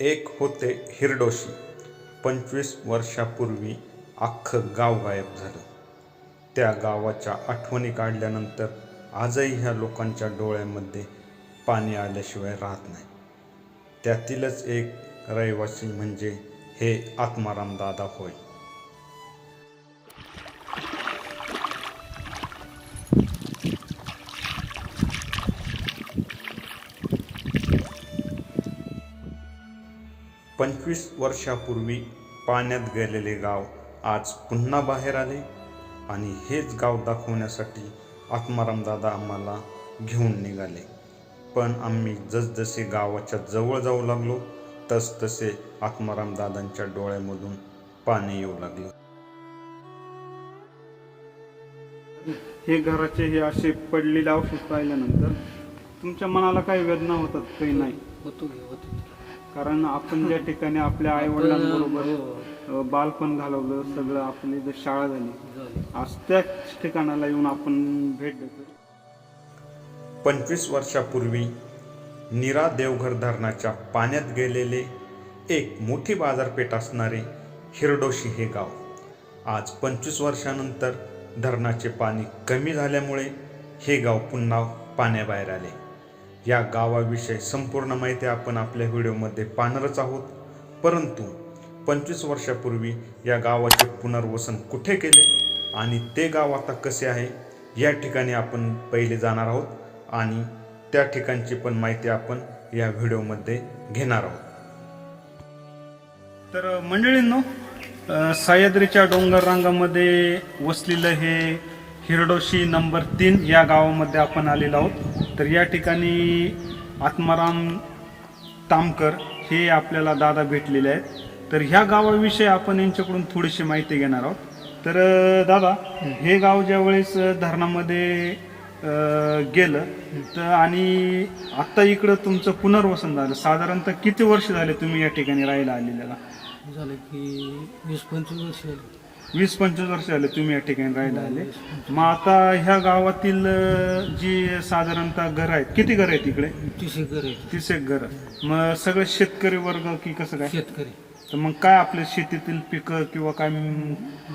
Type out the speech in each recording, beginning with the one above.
एक होते हिरडोशी. पंचवीस वर्षापूर्वी अख्खं गाव गायब झालं. त्या गावाच्या आठवणी काढल्यानंतर आजही ह्या लोकांच्या डोळ्यामध्ये पाणी आल्याशिवाय राहत नाही. त्यातीलच एक रहिवासी म्हणजे हे आत्माराम दादा होय. पंचवीस वर्षापूर्वी पाण्यात गेलेले गाव आज पुन्हा बाहेर आले आणि हेच गाव दाखवण्यासाठी आत्माराम दादा आम्हाला घेऊन निघाले. पण आम्ही जसजसे गावाच्या जवळ जाऊ लागलो तस तसे आत्माराम दादांच्या डोळ्यामधून पाणी येऊ लागलं. हे घराचे हे असे पडलेले अवशेष पाहिल्यानंतर तुमच्या मनाला काही वेदना होतात काही नाही? होतो होतो कारण आपण ज्या ठिकाणी आपल्या आई वडिलांबरोबर हो, बालपण घालवलं सगळं आपली इथं शाळा झाली. झाले. आज त्याच ठिकाणाला येऊन आपण भेट देतो पंचवीस वर्षापूर्वी नीरा देवघर धरणाच्या पाण्यात गेलेले एक मोठी बाजारपेठ असणारे हिरडोशी हे गाव आज पंचवीस वर्षानंतर धरणाचे पाणी कमी झाल्यामुळे हे गाव पुन्हा पाण्याबाहेर आले. या गावाविषयी संपूर्ण माहिती आपण आपल्या व्हिडिओमध्ये पाहणारच आहोत. परंतु पंचवीस वर्षापूर्वी या गावाचे पुनर्वसन कुठे केले आणि ते गाव आता कसे आहे या ठिकाणी आपण पहिले जाणार आहोत आणि त्या ठिकाणची पण माहिती आपण या व्हिडिओमध्ये घेणार आहोत. तर मंडळींनो सह्याद्रीच्या डोंगर रांगामध्ये वसलेलं हे हिरडोशी नंबर तीन या गावामध्ये आपण आलेलो आहोत. तर या ठिकाणी आत्माराम तामकर हे आपल्याला दादा भेटलेले आहेत. तर ह्या गावाविषयी आपण यांच्याकडून थोडीशी माहिती घेणार आहोत. तर दादा हे गाव ज्यावेळेस धरणामध्ये गेलं तर आणि आत्ता इकडं तुमचं पुनर्वसन झालं. साधारणतः किती वर्ष झाले तुम्ही या ठिकाणी राहायला आलेल्याला? झालं की वीस पंचवीस वर्ष झाले. वीस पंचवीस वर्ष झाले तुम्ही या ठिकाणी राहायला आले. मग आता ह्या गावातील अ, जी साधारणतः घर आहेत किती घर आहेत इकडे? तीस एकर आहे तीस एक घर. मग सगळे शेतकरी वर्ग की कसं काय? शेतकरी. तर मग काय आपल्या शेतीतील पिकं किंवा काय?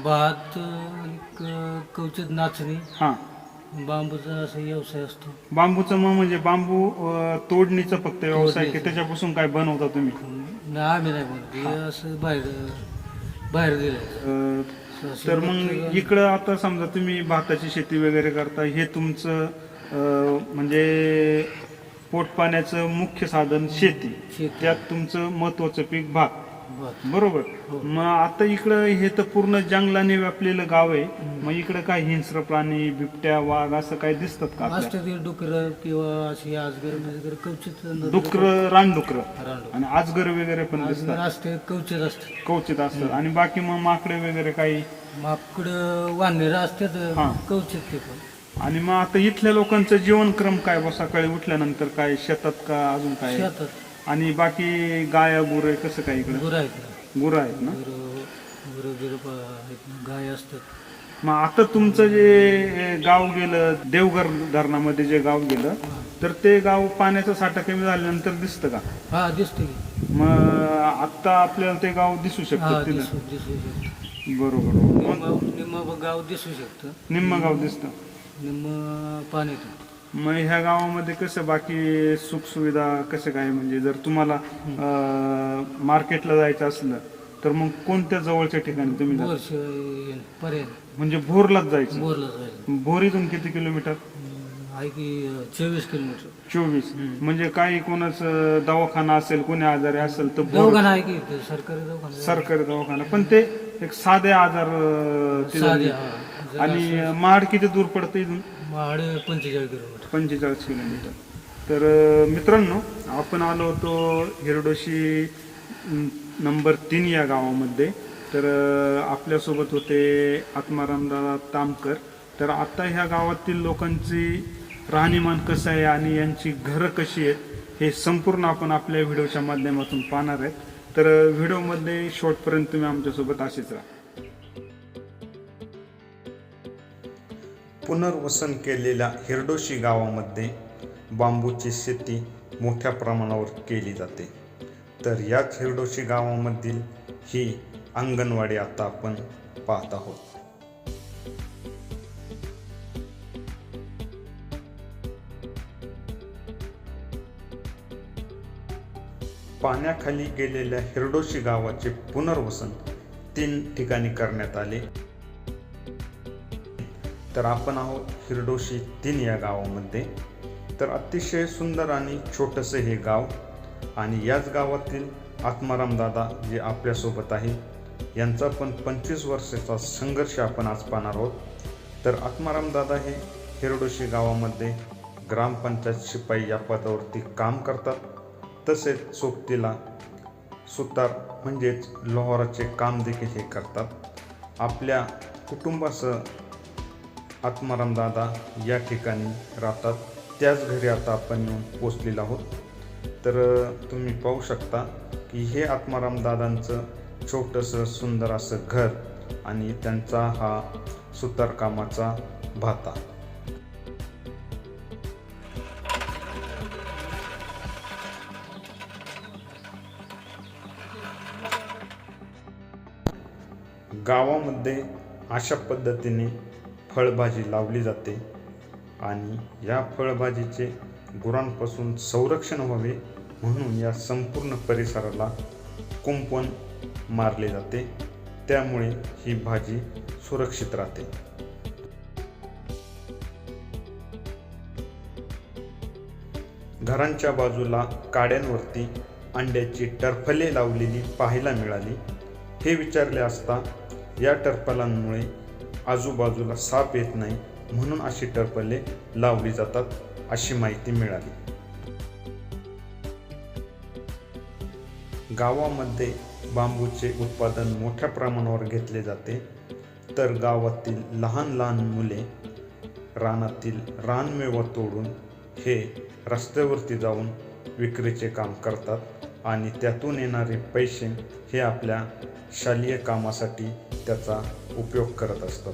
भात आणि क- कवचित नाचणी हा. बांबूचा असा व्यवसाय असतो. बांबूचं मग म्हणजे बांबू अ, तोडणीचं फक्त व्यवसाय की त्याच्यापासून काय बनवता तुम्ही? नाही आम्ही नाही म्हणत हे असं बाहेर बाहेर दिलं अ, तर मग इकडं आता समजा तुम्ही भाताची शेती वगैरे करता हे तुमचं अ, म्हणजे पोटपाण्याचं मुख्य साधन शेती. त्यात तुमचं महत्वाचं पीक भात. बरोबर. मग आता इकडं हे तर पूर्ण जंगलाने व्यापलेलं गाव आहे. मग इकडं काय हिंस्र प्राणी बिबट्या वाघ असं काय दिसतात का आपल्याला? डुकर किंवा अशी आजगर बिजगर कवचित डुकर रानडुकर. आणि आजगर वगैरे पण दिसतात. असते कवचित असते. कवचित असतात आणि बाकी मग माकडे वगैरे काही? माकडं वानर असतात हा. कवचित ते पण. आणि मग आता इथल्या लोकांचं जीवनक्रम काय? बा सकाळी उठल्यानंतर काय? शेतात का अजून काय? शेतात. आणि बाकी गाया गुरे कसं काय इकडे? गुरं आहेत ना. गुरं आहेत ना? गुरं गुरं बिरं प- आहेत ना, गाय असतात. मग आता तुमचं जे गाव गेलं देवघर धरणामध्ये जे गाव गेलं तर ते गाव पाण्याचा साठा कमी झाल्यानंतर दिसतं का? हा दिसते की. मग आता आपल्याला ते गाव दिसू हा शकतं तिथं. दिसू दिसू शकतं. बरोबर. मग निम्म गाव दिसू शकतं. निम्म गाव दिसतं. निम्म पाण्यात मग ह्या गावामध्ये कसं बाकी सुखसुविधा कसं काय? म्हणजे जर तुम्हाला अं, मार्केटला जायचं असलं तर मग कोणत्या जवळच्या ठिकाणी तुम्ही जाता? वर्ष पर्यंत. म्हणजे भोरलाच जायचं. बोरला जायला भोरीतून किती किलोमीटर? हम्म, आहे की चोवीस किलोमीटर. चोवीस. म्हणजे काही कोणाचं दवाखाना असेल कोणी आजारी असेल तर भोर दवाखाना आहे की सरकारी दवाखाना सरकारी दवाखाना. पण ते एक साधे आजार अं, साधे. हा. आणि महाड किती दूर पडतं इथून? महाड पंचेचाळीस किलोमीटर पंचेचाळीस किलोमीटर तर मित्रांनो आपण आलो होतो हिरडोशी अं, नंबर तीन या गावामध्ये. तर आपल्यासोबत होते आत्मारामदादा तामकर. तर आता ह्या गावातील लोकांची राहणीमान कसं आहे आणि यांची घरं कशी आहेत हे संपूर्ण आपण आपल्या व्हिडिओच्या माध्यमातून पाहणार आहेत. तर व्हिडिओमध्ये शेवटपर्यंत तुम्ही आमच्यासोबत असेच राहा. पुनर्वसन केलेल्या हिरडोशी गावामध्ये बांबूची शेती मोठ्या प्रमाणावर केली जाते. तर याच हिरडोशी गावामधील ही अंगणवाडी आता आपण पाहत आहोत. पाण्याखाली गेलेल्या हिरडोशी गावाचे पुनर्वसन तीन ठिकाणी करण्यात आले. तर आपण आहोत हिरडोशी तीन या गावामध्ये. तर अतिशय सुंदर आणि छोटंसं हे गाव आणि याच गावातील आत्माराम दादा जे आपल्यासोबत आहे यांचा पण पंचवीस वर्षाचा संघर्ष आपण आज पाहणार आहोत. तर आत्माराम दादा हे हिरडोशी गावामध्ये ग्रामपंचायत शिपाई या पदावरती काम करतात. तसेच सोबतीला सुतार म्हणजेच लोहाराचे काम देखील हे करतात. आपल्या कुटुंबासह आत्माराम दादा या ठिकाणी राहतात. त्याच घरी आता आपण येऊन पोचलेलो आहोत. तर तुम्ही पाहू शकता की हे आत्माराम दादांचं छोटंसं सुंदर असं घर आणि त्यांचा हा सुतारकामाचा भाता. गावामध्ये अशा पद्धतीने फळभाजी लावली जाते आणि या फळभाजीचे गुरांपासून संरक्षण व्हावे म्हणून या संपूर्ण परिसराला कुंपण मारले जाते. त्यामुळे ही भाजी सुरक्षित राहते. घरांच्या बाजूला काड्यांवरती अंड्याची टरफले लावलेली पाहायला मिळाली. हे विचारले असता या टरफलांमुळे आजूबाजूला साप येत नाही म्हणून अशी टरफले लावली जातात अशी माहिती मिळाली. गावामध्ये बांबूचे उत्पादन मोठ्या प्रमाणावर घेतले जाते. तर गावातील लहान लहान मुले रानातील रानमेवा तोडून हे रस्त्यावरती जाऊन विक्रीचे काम करतात आणि त्यातून येणारे पैसे हे आपल्या शालेय कामासाठी त्याचा उपयोग करत असतात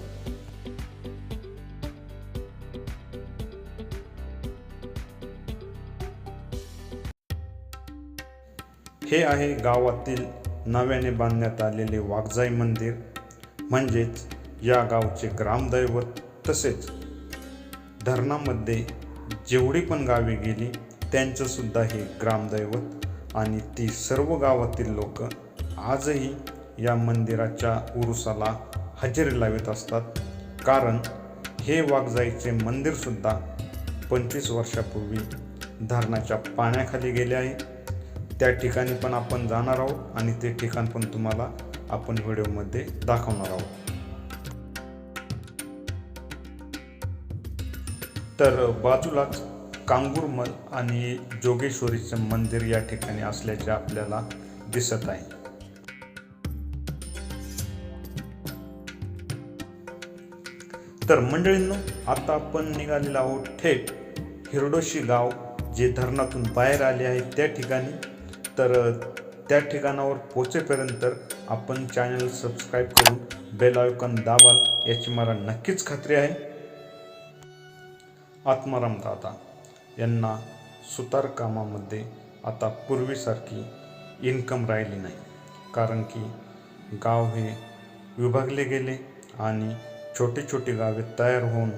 हे आहे गावातील नव्याने बांधण्यात आलेले वाघजाई मंदिर. म्हणजेच या गावचे ग्रामदैवत तसेच धरणामध्ये जेवढी पण गावे गेली त्यांचंसुद्धा हे ग्रामदैवत आणि ती सर्व गावातील लोक आजही या मंदिराच्या उरुसाला हजेरी लावित असतात. कारण हे वाघजाईचे मंदिरसुद्धा पंचवीस वर्षापूर्वी धरणाच्या पाण्याखाली गेले आहे. त्या ठिकाणी पण आपण जाणार आहोत आणि ते ठिकाण पण तुम्हाला आपण व्हिडिओमध्ये दाखवणार आहोत. तर बाजूलाच कांगूरमल आणि जोगेश्वरीचं मंदिर या ठिकाणी असल्याचे आपल्याला दिसत आहे. तर मंडळींनो आता आपण निघालेलो आहोत थेट हिरडोशी गाव जे धरणातून बाहेर आले आहे त्या ठिकाणी. तर त्या ठिकाणावर पोचेपर्यंत आपण चॅनल सबस्क्राईब करून बेल आयकॉन दाबाल याची मला नक्कीच खात्री आहे. आत्माराम दादा यांना सुतारकामामध्ये आता पूर्वीसारखी इन्कम राहिली नाही. कारण की गाव हे विभागले गेले आणि छोटी छोटी गावे तयार होऊन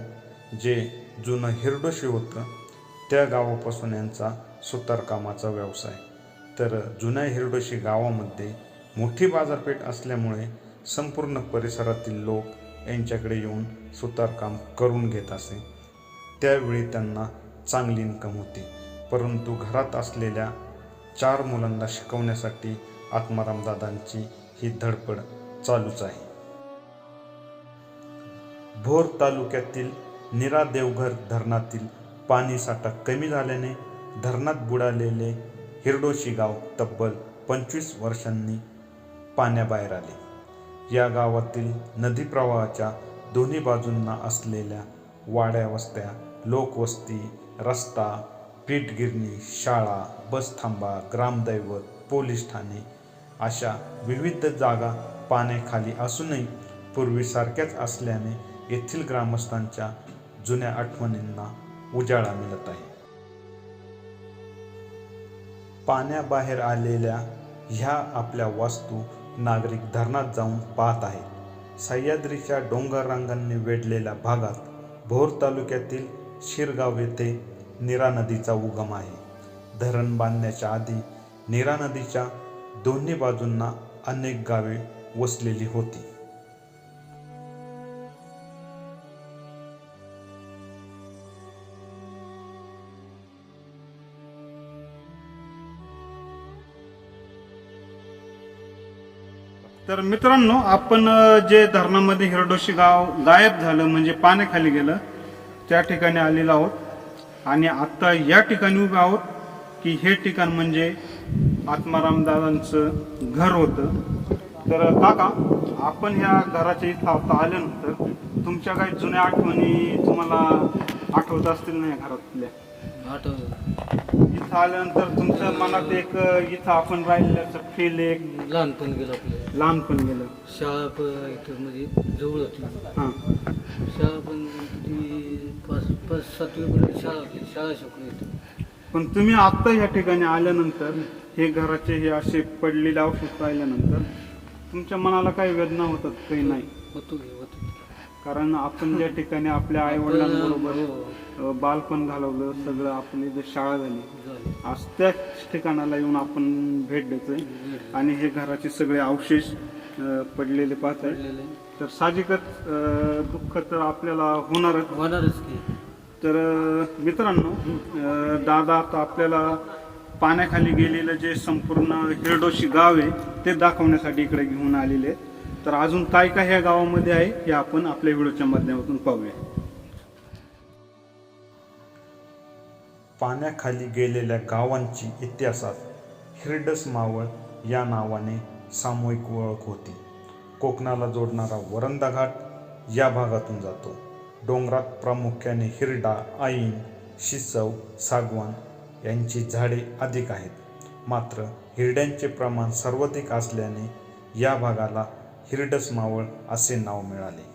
जे जुनं हिरडोशी होतं त्या गावापासून यांचा सुतारकामाचा व्यवसाय. तर जुन्या हिरडोशी गावामध्ये मोठी बाजारपेठ असल्यामुळे संपूर्ण परिसरातील लोक यांच्याकडे येऊन सुतारकाम करून घेत असे. त्यावेळी त्यांना चांगली इन्कम होती. परंतु घरात असलेल्या चार मुलांना शिकवण्यासाठी आत्मारामदादांची ही धडपड चालूच आहे. भोर तालुक्यातील निरा देवघर धरणातील पाणीसाठा कमी झाल्याने धरणात बुडालेले हिरडोशी गाव तब्बल पंचवीस वर्षांनी पाण्याबाहेर आले. या गावातील नदी प्रवाहाच्या दोन्ही बाजूंना असलेल्या वाड्या वस्त्या लोकवस्ती रस्ता पीठगिरणी शाळा बसथांबा ग्रामदैवत पोलीस ठाणे अशा विविध जागा पाण्याखाली असूनही पूर्वीसारख्याच असल्याने येथील ग्रामस्थांच्या जुन्या आठवणींना उजाळा मिळत आहे. पाण्याबाहेर आलेल्या ह्या आपल्या वास्तू नागरिक धरणात जाऊन पाहत आहेत. सह्याद्रीच्या डोंगर रांगांनी वेढलेल्या भागात भोर तालुक्यातील शिरगाव येथे नीरा नदीचा उगम आहे. धरण बांधण्याच्या आधी नीरा नदीच्या दोन्ही बाजूंना अनेक गावे वसलेली होती. तर मित्रांनो आपण जे धरणामध्ये हिरडोशी गाव गायब झालं म्हणजे पाण्याखाली गेलं त्या ठिकाणी आलेलो आहोत. आणि आता या ठिकाणी उभे आहोत की हे ठिकाण म्हणजे आत्मारामदादांचं घर होतं. तर काका आपण ह्या घराच्या इथं आता आल्यानंतर तुमच्या काही जुन्या आठवणी तुम्हाला आठवत असतील ना या घरातल्या? आठवलं इथं आल्यानंतर तुमच्या मनात एक इथं आपण राहिल्याचं फील एक लहानपण गेलं आपलं. लहानपण गेलं. शाळा पण इथं म्हणजे जवळ होती. हां. शाळा पण किती पाच पाच सातवीपर्यंत शाळा होती. शाळा शिकलो इथं पण तुम्ही आता या ठिकाणी आल्यानंतर हे घराचे हे असे पडलेले अवशेष पाहिल्यानंतर तुमच्या मनाला काही वेदना होतात काही नाही. होतो. कारण आपण ज्या ठिकाणी आपल्या आई वडिलांबरोबर हो, बालपण घालवलं सगळं आपली इथे शाळा झाली. आज त्याच ठिकाणाला येऊन आपण भेट देतोय. आणि हे घराचे सगळे अवशेष पडलेले पाहत आहे तर साहजिकच दुःख तर आपल्याला होणारच. होणारच की. तर मित्रांनो दादा आता आपल्याला पाण्याखाली गेलेलं जे संपूर्ण हिरडोशी गाव आहे ते दाखवण्यासाठी इकडे घेऊन आलेले आहेत. तर अजून काय काय ह्या गावामध्ये आहे हे आपण आपल्या व्हिडिओच्या माध्यमातून पाहूया. पाण्याखाली गेलेल्या गावांची इतिहासात हिरडस मावळ या नावाने सामूहिक ओळख होती. कोकणाला जोडणारा वरंदा घाट या भागातून जातो. डोंगरात प्रामुख्याने हिरडा आईन शिसव सागवान यांची झाडे अधिक आहेत. मात्र हिरड्यांचे प्रमाण सर्वाधिक असल्याने या भागाला हिरडस मावळ असे नाव मिळाले.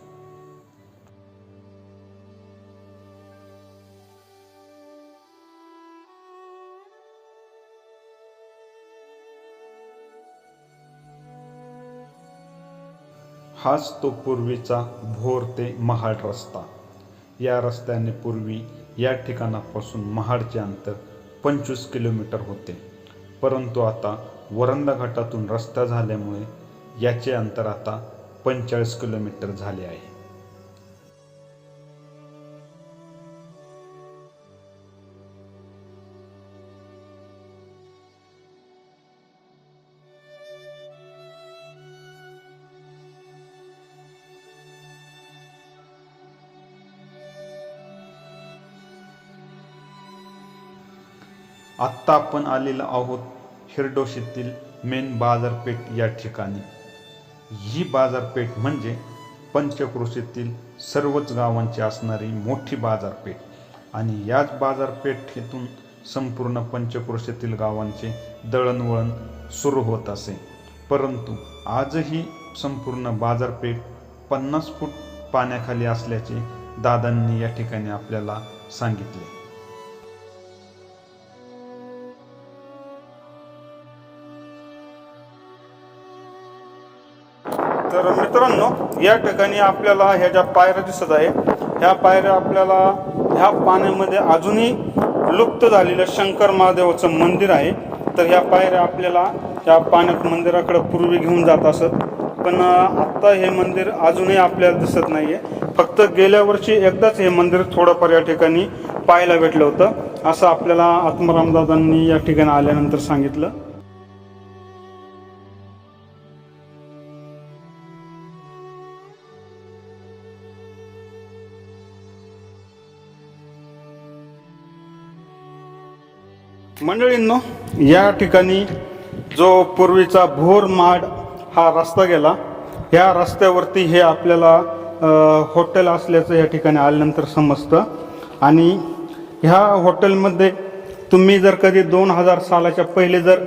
हाच तो पूर्वीचा भोर ते महाड रस्ता. या रस्त्याने पूर्वी या ठिकाणापासून महाडचे अंतर पंचवीस किलोमीटर होते. परंतु आता वरंदा घाटातून रस्ता झाल्यामुळे याचे अंतर आता पंचेचाळीस किलोमीटर झाले आहे. आत्ता आपण आलेलो आहोत हिरडोशीतील मेन बाजारपेठ या ठिकाणी. ही बाजारपेठ म्हणजे पंचक्रोशीतील सर्वच गावांची असणारी मोठी बाजारपेठ. आणि याच बाजारपेठेतून संपूर्ण पंचक्रोशीतील गावांचे दळणवळण सुरू होत असे. परंतु आजही संपूर्ण बाजारपेठ पन्नास फूट पाण्याखाली असल्याचे दादांनी या ठिकाणी आपल्याला सांगितले. तर मित्रांनो या ठिकाणी आपल्याला ह्या ज्या पायऱ्या दिसत आहे ह्या पायऱ्या आपल्याला ह्या पाण्यामध्ये अजूनही लुप्त झालेलं शंकर महादेवाचं मंदिर आहे. तर ह्या पायऱ्या आपल्याला त्या पाण्यात मंदिराकडे पूर्वी घेऊन जात असत. पण आत्ता हे मंदिर अजूनही आपल्याला दिसत नाही आहे फक्त गेल्या वर्षी एकदाच हे मंदिर थोडंफार या ठिकाणी पाहायला भेटलं होतं. असं आपल्याला आत्मारामदादांनी या ठिकाणी आल्यानंतर सांगितलं. मंडळींनो या ठिकाणी जो पूर्वीचा भोर माड हा रस्ता गेला या रस्त्यावरती हे आपल्याला हॉटेल असल्याचं या ठिकाणी आल्यानंतर समजतं. आणि ह्या हॉटेलमध्ये तुम्ही जर कधी दोन हजार सालाच्या पहिले जर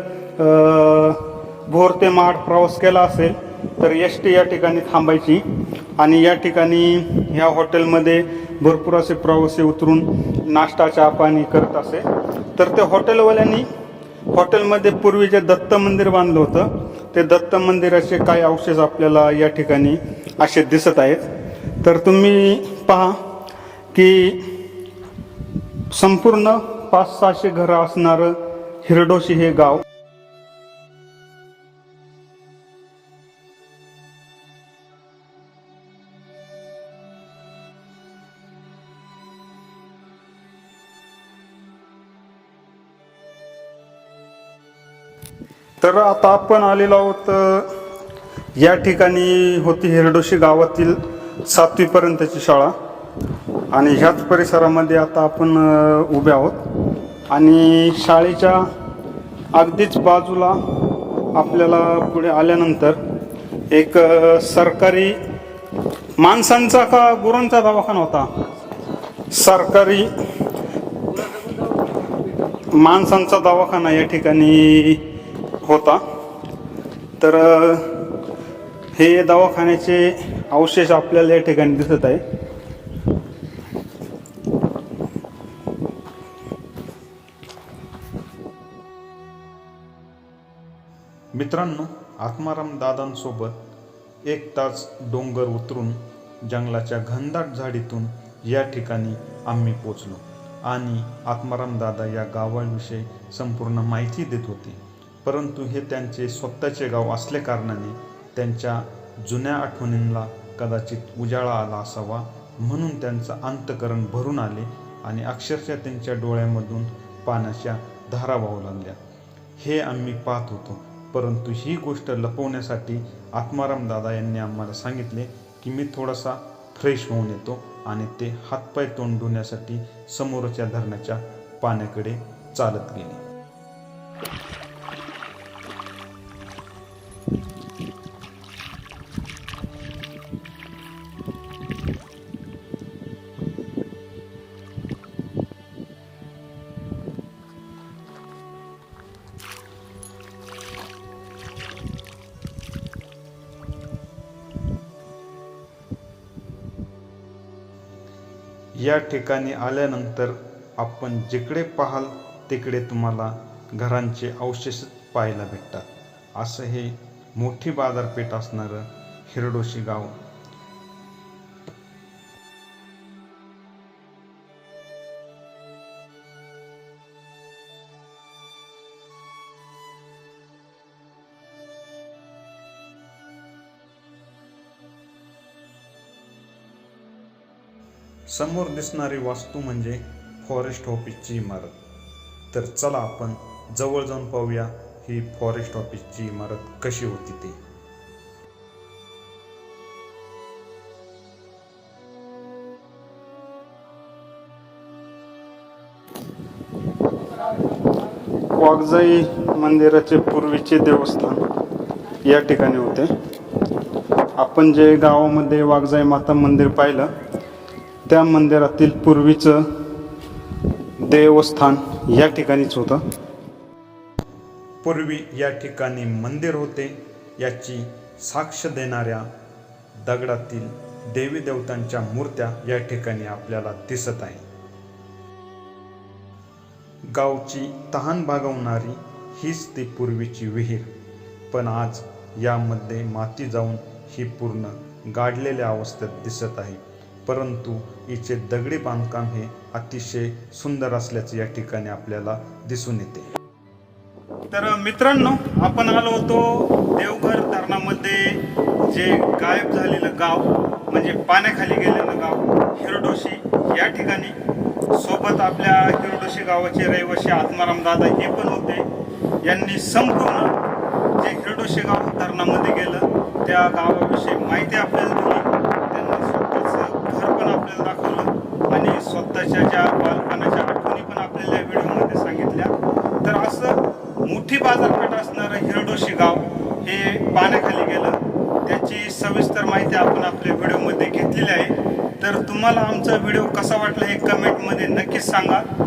भोर ते माड प्रवास केला असेल तर एस टी या ठिकाणी थांबायची आणि या ठिकाणी ह्या हॉटेलमध्ये भरपूर असे प्रवासी उतरून नाश्ता चहा पाणी करत असे. तर त्या हॉटेलवाल्यांनी हॉटेलमध्ये पूर्वी जे दत्त मंदिर बांधलं होतं ते दत्त मंदिराचे काही अवशेष आपल्याला या ठिकाणी असे दिसत आहेत. तर तुम्ही पहा की संपूर्ण पाच सहाशे घरं असणारं हिरडोशी हे गाव तर आता आपण आलेलो आहोत या ठिकाणी होती हिरडोशी गावातील सातवीपर्यंतची शाळा. आणि ह्याच परिसरामध्ये आता आपण उभे आहोत. आणि शाळेच्या अगदीच बाजूला आपल्याला पुढे आल्यानंतर एक सरकारी माणसांचा का गुरांचा दवाखाना होता? सरकारी माणसांचा दवाखाना या ठिकाणी होता. तर हे दवाखान्याचे अवशेष आपल्याला या ठिकाणी दिसत आहे. मित्रांनो आत्माराम दादांसोबत एक तास डोंगर उतरून जंगलाच्या घनदाट झाडीतून या ठिकाणी आम्ही पोचलो आणि आत्माराम दादा या गावाविषयी संपूर्ण माहिती देत होते. परंतु हे त्यांचे स्वतःचे गाव असल्याकारणाने त्यांच्या जुन्या आठवणींना कदाचित उजाळा आला असावा म्हणून त्यांचं अंतकरण भरून आले आणि अक्षरशः त्यांच्या डोळ्यामधून पाण्याच्या धारा वाहू लागल्या. हे आम्ही पाहत होतो परंतु ही गोष्ट लपवण्यासाठी आत्माराम दादा यांनी आम्हाला सांगितले की मी थोडासा फ्रेश होऊन येतो आणि ते हातपाय तोंड धुण्यासाठी समोरच्या धरणाच्या पाण्याकडे चालत गेले. या ठिकाणी आल्यानंतर आपण जिकडे पाहाल तिकडे तुम्हाला घरांचे अवशेष पाहायला भेटतात. असं हे मोठी बाजारपेठ असणारं हिरडोशी गाव समोर दिसणारी वास्तू म्हणजे फॉरेस्ट ऑफिसची इमारत. तर चला आपण जवळ जाऊन पाहूया ही फॉरेस्ट ऑफिसची इमारत कशी होती ती. वाघजाई मंदिराचे पूर्वीचे देवस्थान या ठिकाणी होते. आपण जे गावामध्ये वाघजाई माता मंदिर पाहिलं त्या मंदिरातील पूर्वीचं देवस्थान या ठिकाणीच होतं. पूर्वी या ठिकाणी मंदिर होते. याची साक्ष देणाऱ्या दगडातील देवी देवतांच्या मूर्त्या या ठिकाणी आपल्याला दिसत आहे गावची तहान भागवणारी हीच ती पूर्वीची विहीर. पण आज यामध्ये माती जाऊन ही पूर्ण गाडलेल्या अवस्थेत दिसत आहे. परंतु हिचे दगडी बांधकाम हे अतिशय सुंदर असल्याचे या ठिकाणी आपल्याला दिसून येते. तर मित्रांनो आपण आलो होतो देवघर धरणामध्ये जे गायब झालेलं गाव म्हणजे पाण्याखाली गेलेलं गाव हिरडोशी. या ठिकाणी सोबत आपल्या हिरडोशी गावाचे रहिवासी आत्माराम दादा हे पण होते. यांनी संपूर्ण जे हिरडोशी गाव धरणामध्ये गेलं त्या गावाविषयी माहिती आपल्याला दिली त्यांनी स्वतःचं घर पण आपल्याला दाखवलं आणि स्वतःच्या ज्या बालपणाच्या आठवणी पण आपल्याला या व्हिडिओमध्ये सांगितल्या. तर असं मोठी बाजारपेठ असणारं हिरडोशी गाव हे पाण्याखाली गेलं. त्याची सविस्तर माहिती आपण आपल्या व्हिडिओमध्ये घेतलेली आहे. तर तुम्हाला आमचा व्हिडिओ कसा वाटला हे कमेंटमध्ये नक्कीच सांगा.